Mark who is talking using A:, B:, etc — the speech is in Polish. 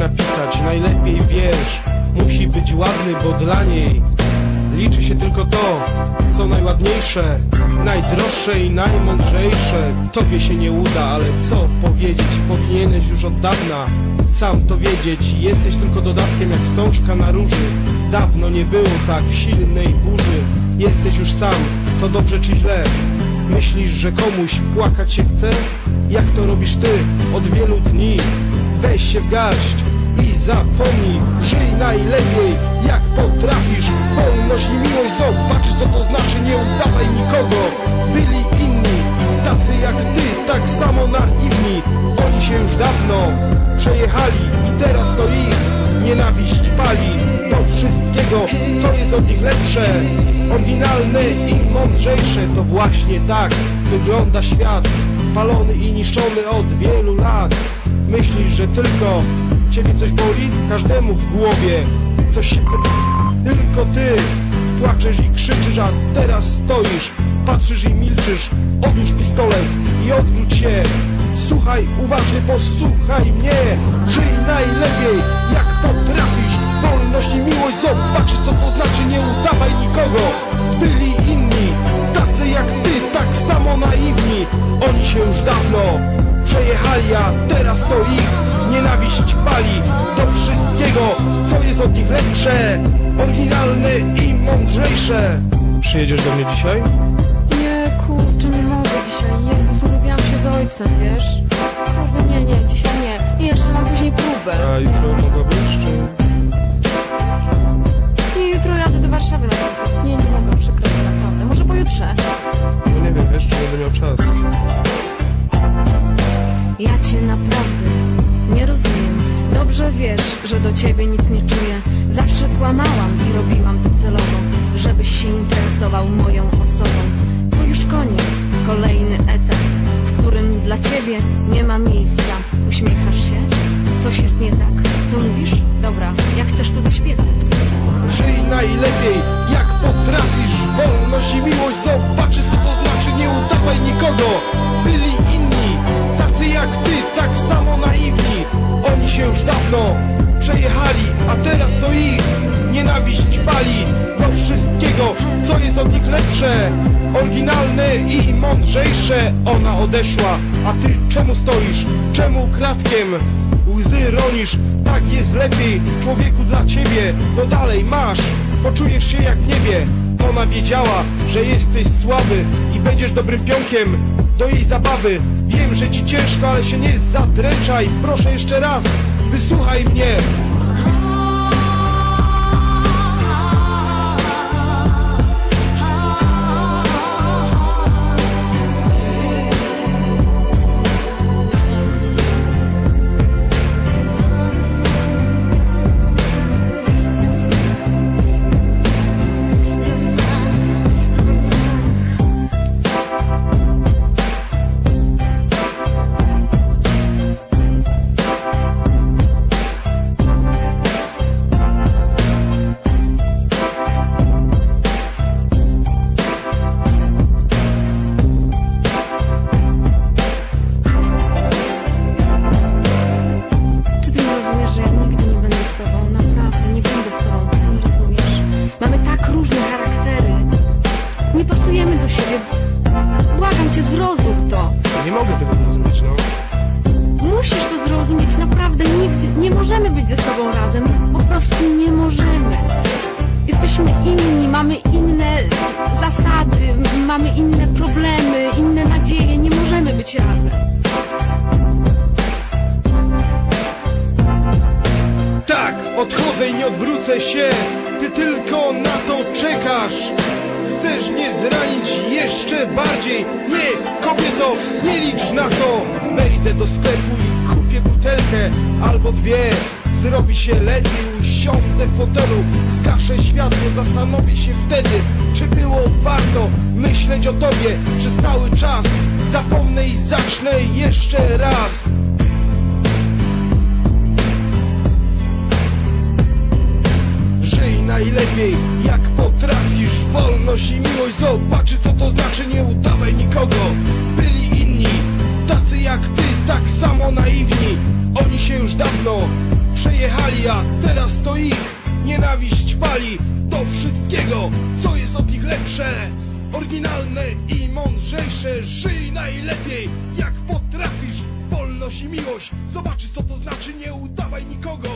A: napisać, najlepiej wiesz Musi być ładny, bo dla niej Liczy się tylko to, co najładniejsze Najdroższe i najmądrzejsze. Tobie się nie uda, ale co powiedzieć? Powinieneś już od dawna sam to wiedzieć. Jesteś tylko dodatkiem jak wstążka na róży. Dawno nie było tak silnej burzy. Jesteś już sam, to dobrze czy źle? Myślisz, że komuś płakać się chce? Jak to robisz ty? Od wielu dni? Weź się w garść, zapomnij Żyj najlepiej jak potrafisz. Wolność i miłość zobaczysz co to znaczy Nie udawaj nikogo. Byli inni, tacy jak ty Tak samo naiwni. Oni się już dawno przejechali I teraz to ich nienawiść pali. Do wszystkiego co jest od nich lepsze Oryginalne i mądrzejsze To właśnie tak wygląda świat. Palony i niszczony od wielu lat. Myślisz, że tylko ciebie coś boli? Każdemu w głowie coś się Tylko ty płaczesz i krzyczysz, a teraz stoisz Patrzysz i milczysz, odłóż pistolet i odwróć się. Słuchaj, uważnie posłuchaj mnie. Żyj najlepiej jak potrafisz. Wolność i miłość zobaczysz co to znaczy. Nie udawaj nikogo Byli inni, tacy jak ty Tak samo naiwni. Oni się już dawno przejechali A teraz to ich nienawiść pali Do wszystkiego co jest od nich lepsze Oryginalne i mądrzejsze Przyjedziesz do mnie dzisiaj?
B: Nie, kurczę, nie mogę dzisiaj. Jezus, umówiłam się z ojcem, wiesz? Kurde, nie, nie, dzisiaj nie. I jeszcze mam później próbę.
A: A jutro mogłabyś, czy...
B: Nie, jutro jadę do Warszawy na koncert. Nie, nie mogę, przykro mi, naprawdę. Może pojutrze.
A: No nie wiem, wiesz, czy będę miał czas
B: wiesz, że do ciebie nic nie czuję. Zawsze kłamałam i robiłam to celowo, żebyś się interesował moją osobą. To już koniec, kolejny etap, w którym dla ciebie nie ma miejsca. Uśmiechasz się? Coś jest nie tak? Co mówisz? Dobra, jak chcesz to zaśpiewaj.
A: Żyj najlepiej, jak potrafisz Wolność i miłość zobaczysz co to znaczy Nie udawaj nikogo przejechali A teraz to ich nienawiść pali. Do wszystkiego, co jest od nich lepsze Oryginalne i mądrzejsze. Ona odeszła, a ty czemu stoisz? Czemu kratkiem? Łzy ronisz, tak jest lepiej. Człowieku dla ciebie, no dalej masz. Poczujesz się jak nie wie Ona wiedziała, że jesteś słaby I będziesz dobrym pionkiem do jej zabawy. Wiem, że ci ciężko, ale się nie zadręczaj. Proszę jeszcze raz, wysłuchaj mnie
B: zrozum to.
A: Nie mogę tego zrozumieć, no
B: Musisz to zrozumieć, naprawdę. Nigdy nie możemy być ze sobą razem. Po prostu nie możemy. Jesteśmy inni, mamy inne zasady, mamy inne problemy, inne nadzieje. Nie możemy być razem.
A: Tak, odchodzę i nie odwrócę się Ty tylko na to czekasz Chcesz mnie zranić jeszcze bardziej? Nie, kobieto, nie licz na to. Wejdę do sklepu i kupię butelkę Albo dwie. Zrobi się lepiej, usiądę w fotelu Zgaszę światło, zastanowię się wtedy Czy było warto myśleć o tobie. Przez cały czas Zapomnę i zacznę jeszcze raz. Najlepiej jak Tracisz wolność i miłość Zobaczy co to znaczy, nie udawaj nikogo. Byli inni, tacy jak ty, tak samo naiwni. Oni się już dawno przejechali, a teraz to ich Nienawiść pali do wszystkiego, co jest od nich lepsze. Oryginalne i mądrzejsze, żyj najlepiej jak potrafisz. Wolność i miłość, zobaczysz co to znaczy, nie udawaj nikogo.